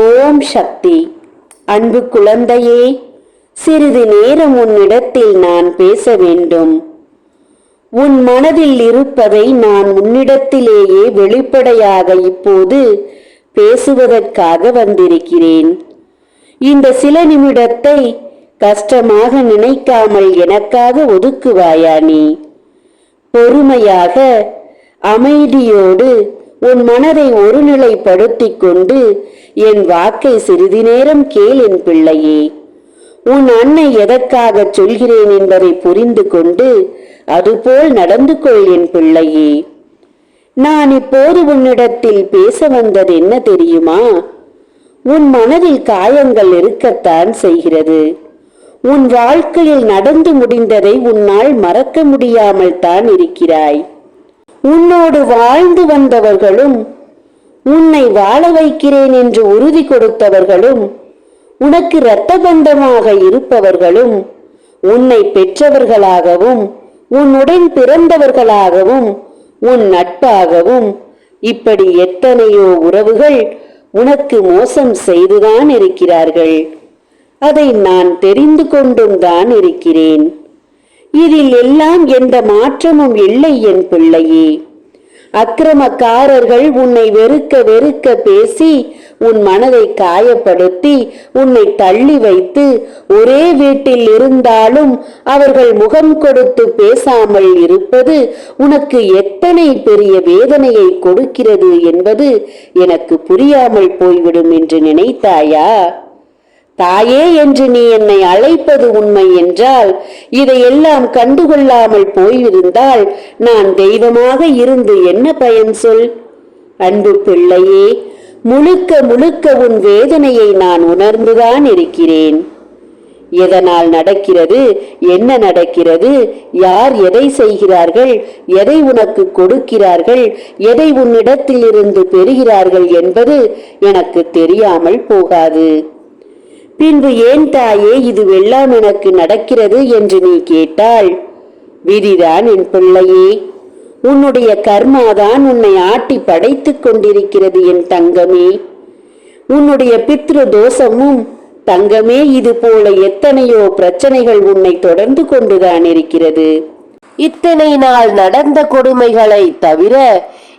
ஓம் சக்தி. அன்பு குழந்தையே சிறிது நேரம் உன்னிடத்தில் நான் பேச வேண்டும். உன் மனதில் இருப்பதை நான் உன்னிடத்திலேயே வெளிப்படையாக இப்போது பேசுவதற்காக வந்திருக்கிறேன். இந்த சில நிமிடத்தை கஷ்டமாக நினைக்காமல் எனக்காக ஒதுக்குவாயா நீ? பொறுமையாக அமைதியோடு உன் மனதை ஒருநிலைப்படுத்திக் கொண்டு என் வாக்கை சிறிது நேரம் கேள் என் பிள்ளையே. உன் அன்னை எதற்காகச் சொல்கிறேன் என்பதை புரிந்து கொண்டு அதுபோல் நடந்து கொள் என் பிள்ளையே. நான் இப்போது உன்னிடத்தில் பேச வந்தது என்ன தெரியுமா? உன் மனதில் காயங்கள் இருக்கத்தான் செய்கிறது. உன் வாழ்க்கையில் நடந்து முடிந்ததை உன்னால் மறக்க முடியாமல் தான் இருக்கிறாய். உன்னோடு வாழ்ந்து வந்தவர்களும் உன்னை வாழ வைக்கிறேன் என்று உறுதி கொடுத்தவர்களும் உனக்கு இரத்த பந்தமாக இருப்பவர்களும் உன்னை பெற்றவர்களாகவும் உன்னுடன் பிறந்தவர்களாகவும் உன் நட்பாகவும் இப்படி எத்தனையோ உறவுகள் உனக்கு மோசம் செய்துதான் இருக்கிறார்கள். அதை நான் தெரிந்து கொண்டும் தான் இருக்கிறேன். இதில் எல்லாம் எந்த மாற்றமும் இல்லை என் பிள்ளையே. அக்கிரமக்காரர்கள் உன்னை வெறுக்க வெறுக்க பேசி உன் மனதை காயப்படுத்தி உன்னை தள்ளி வைத்து ஒரே வீட்டில் இருந்தாலும் அவர்கள் முகம் கொடுத்து பேசாமல் இருப்பது உனக்கு எத்தனை பெரிய வேதனையை கொடுக்கிறது என்பது எனக்கு புரியாமல் போய்விடும் என்று நினைத்தாயா? தாயே என்று நீ என்னை அழைப்பது உண்மை என்றால் இதையெல்லாம் கண்டுகொள்ளாமல் போயிருந்தால் நான் தெய்வமாக இருந்து என்ன பயன் சொல்? அன்பு பிள்ளையே முழுக்க முழுக்க உன் வேதனையை நான் உணர்ந்துதான் இருக்கிறேன். எதனால் நடக்கிறது என்ன நடக்கிறது யார் எதை செய்கிறார்கள் எதை உனக்கு கொடுக்கிறார்கள் எதை உன்னிடத்தில் இருந்து பெறுகிறார்கள் என்பது எனக்கு தெரியாமல் போகாது. பின்பு ஏன் தாயே இது எனக்கு நடக்கிறது என்று நீ கேட்டால் விதிதான் என் பிள்ளையே உன்னுடைய கர்மாதான் உன்னை ஆட்டி படைத்துக் கொண்டிருக்கிறது என் தங்கமே. உன்னுடைய பித்ரு தோஷமும் தங்கமே இது போல எத்தனையோ பிரச்சனைகள் உன்னை தொடர்ந்து கொண்டுதான் இருக்கிறது. இத்தனை நாள் நடந்த கொடுமைகளை தவிர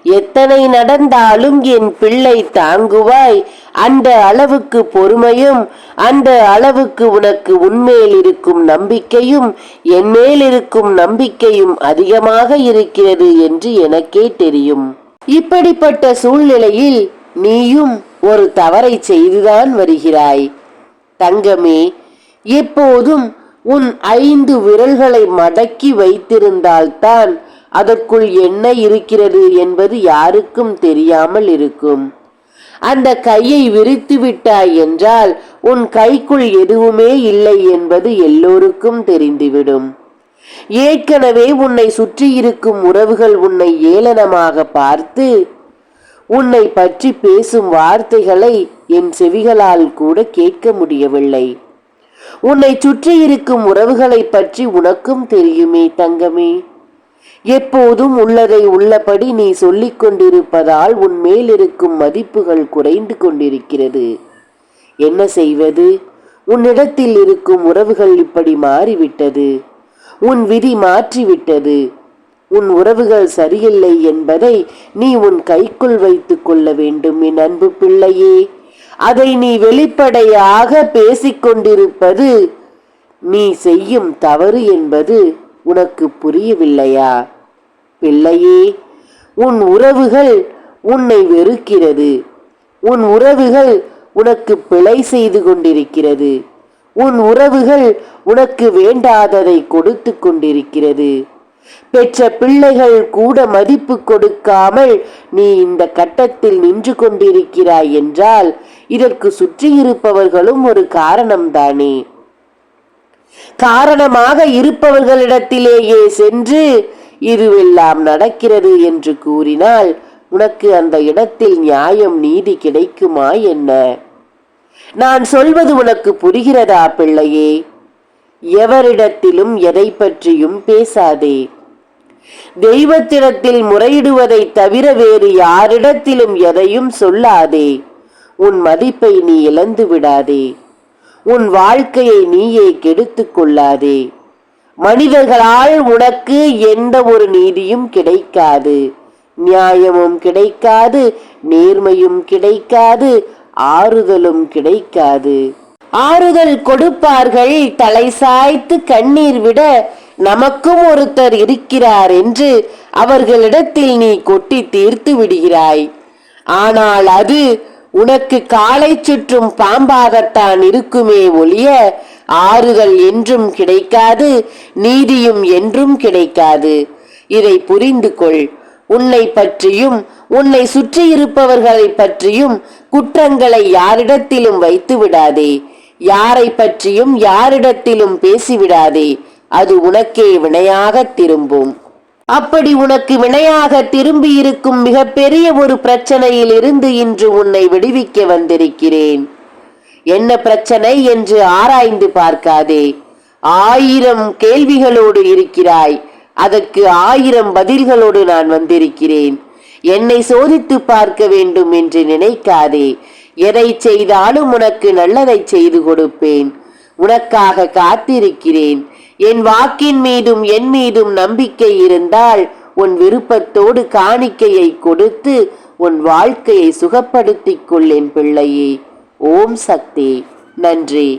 எத்தனை நடந்தாலும் என் பிள்ளை தாங்குவாய். அந்த அளவுக்கு பொறுமையும் அந்த அளவுக்கு உனக்கு உன்மேல் இருக்கும் நம்பிக்கையும் என் மேல் இருக்கும் நம்பிக்கையும் அதிகமாக இருக்கிறது என்று எனக்கே தெரியும். இப்படிப்பட்ட சூழ்நிலையில் நீயும் ஒரு தவறை செய்துதான் வருகிறாய். தங்கமே எப்போதும் உன் ஐந்து விரல்களை மடக்கி வைத்திருந்தால்தான் அதற்குள் என்ன இருக்கிறது என்பது யாருக்கும் தெரியாமல் இருக்கும். அந்த கையை விரித்து விட்டாய் என்றால் உன் கைக்குள் எதுவுமே இல்லை என்பது எல்லோருக்கும் தெரிந்துவிடும். ஏற்கனவே உன்னை சுற்றி இருக்கும் உறவுகள் உன்னை ஏளனமாக பார்த்து உன்னை பற்றி பேசும் வார்த்தைகளை என் செவிகளால் கூட கேட்க முடியவில்லை. உன்னை சுற்றி இருக்கும் உறவுகளை பற்றி உனக்கும் தெரியுமே தங்கமே. எப்போதும் உள்ளதை உள்ளபடி நீ சொல்லிக் கொண்டிருப்பதால் உன் மேல் இருக்கும் மதிப்புகள் குறைந்து கொண்டிருக்கிறது. என்ன செய்வது? உன்னிடத்தில் இருக்கும் உறவுகள் இப்படி மாறிவிட்டது. உன் விதி மாற்றிவிட்டது. உன் உறவுகள் சரியில்லை என்பதை நீ உன் கைக்குள் வைத்துக் கொள்ள வேண்டும் என் அன்பு பிள்ளையே. அதை நீ வெளிப்படையாக பேசிக்கொண்டிருப்பது நீ செய்யும் தவறு என்பது உனக்கு புரியவில்லையா? பிள்ளையே உன் உறவுகள் உன்னை வெறுக்கிறது. உன் உறவுகள் உனக்கு பிழை செய்து கொண்டிருக்கிறது. உன் உறவுகள் உனக்கு வேண்டாததை கொடுத்து கொண்டிருக்கிறது. பெற்ற பிள்ளைகள் கூட மதிப்பு கொடுக்காமல் நீ இந்த கட்டத்தில் நின்று கொண்டிருக்கிறாய் என்றால் இதற்கு சுற்றியிருப்பவர்களும் ஒரு காரணம்தானே. காரணமாக இருப்பவர்களிடத்திலேயே சென்று இதுவெல்லாம் நடக்கிறது என்று கூறினால் உனக்கு அந்த இடத்தில் நியாயம் நீதி கிடைக்குமா என்ன? நான் சொல்வது உனக்கு புரிகிறதா பிள்ளையே? எவரிடத்திலும் எதை பற்றியும் பேசாதே. தெய்வத்திடத்தில் முறையிடுவதை தவிர வேறு யாரிடத்திலும் எதையும் சொல்லாதே. உன் மதிப்பை நீ இழந்து விடாதே உன் வாழ்க்கையை நீயே கெடுத்து கொள்ளாதே. மனிதர்களால் உனக்கு எந்த ஒரு நீதியும் கிடைக்காது. நியாயமும் கிடைக்காது நேர்மையும் கிடைக்காது ஆறுதலும் கிடைக்காது. ஆறுதல் கொடுப்பார்கள் தலை சாய்த்து கண்ணீர் விட நமக்கும் ஒருத்தர் இருக்கிறார் என்று அவர்களிடத்தில் நீ கொட்டி தீர்த்து விடுகிறாய். ஆனால் அது உனக்கு காலை சுற்றும் பாம்பாகத்தான் இருக்குமே ஒழிய ஆறுதல் என்றும் கிடைக்காது நீதியும் என்றும் கிடைக்காது. இதை புரிந்து கொள். உன்னை பற்றியும் உன்னை சுற்றியிருப்பவர்களை பற்றியும் குற்றங்களை யாரிடத்திலும் வைத்து விடாதே. யாரை பற்றியும் யாரிடத்திலும் பேசிவிடாதே அது உனக்கே வினையாக திரும்பும். அப்படி உனக்கு வினையாக திரும்பி இருக்கும் மிகப்பெரிய ஒரு பிரச்சனையில் இருந்து இன்று உன்னை விடுவிக்க வந்திருக்கிறேன். என்ன பிரச்சனை என்று ஆராய்ந்து பார்க்காதே. ஆயிரம் கேள்விகளோடு இருக்கிறாய். அதற்கு ஆயிரம் பதில்களோடு நான் வந்திருக்கிறேன். என்னை சோதித்து பார்க்க வேண்டும் என்று நினைக்காதே. எதை செய்தாலும் உனக்கு நல்லதை செய்து கொடுப்பேன். உனக்காக காத்திருக்கிறேன். என் வாக்கின் மீதும் என் மீதும் நம்பிக்கை இருந்தால் உன் விருப்பத்தோடு காணிக்கையை கொடுத்து உன் வாழ்க்கையை சுகப்படுத்திக் கொள் என் பிள்ளையே. ஓம் சக்தி. நன்றி.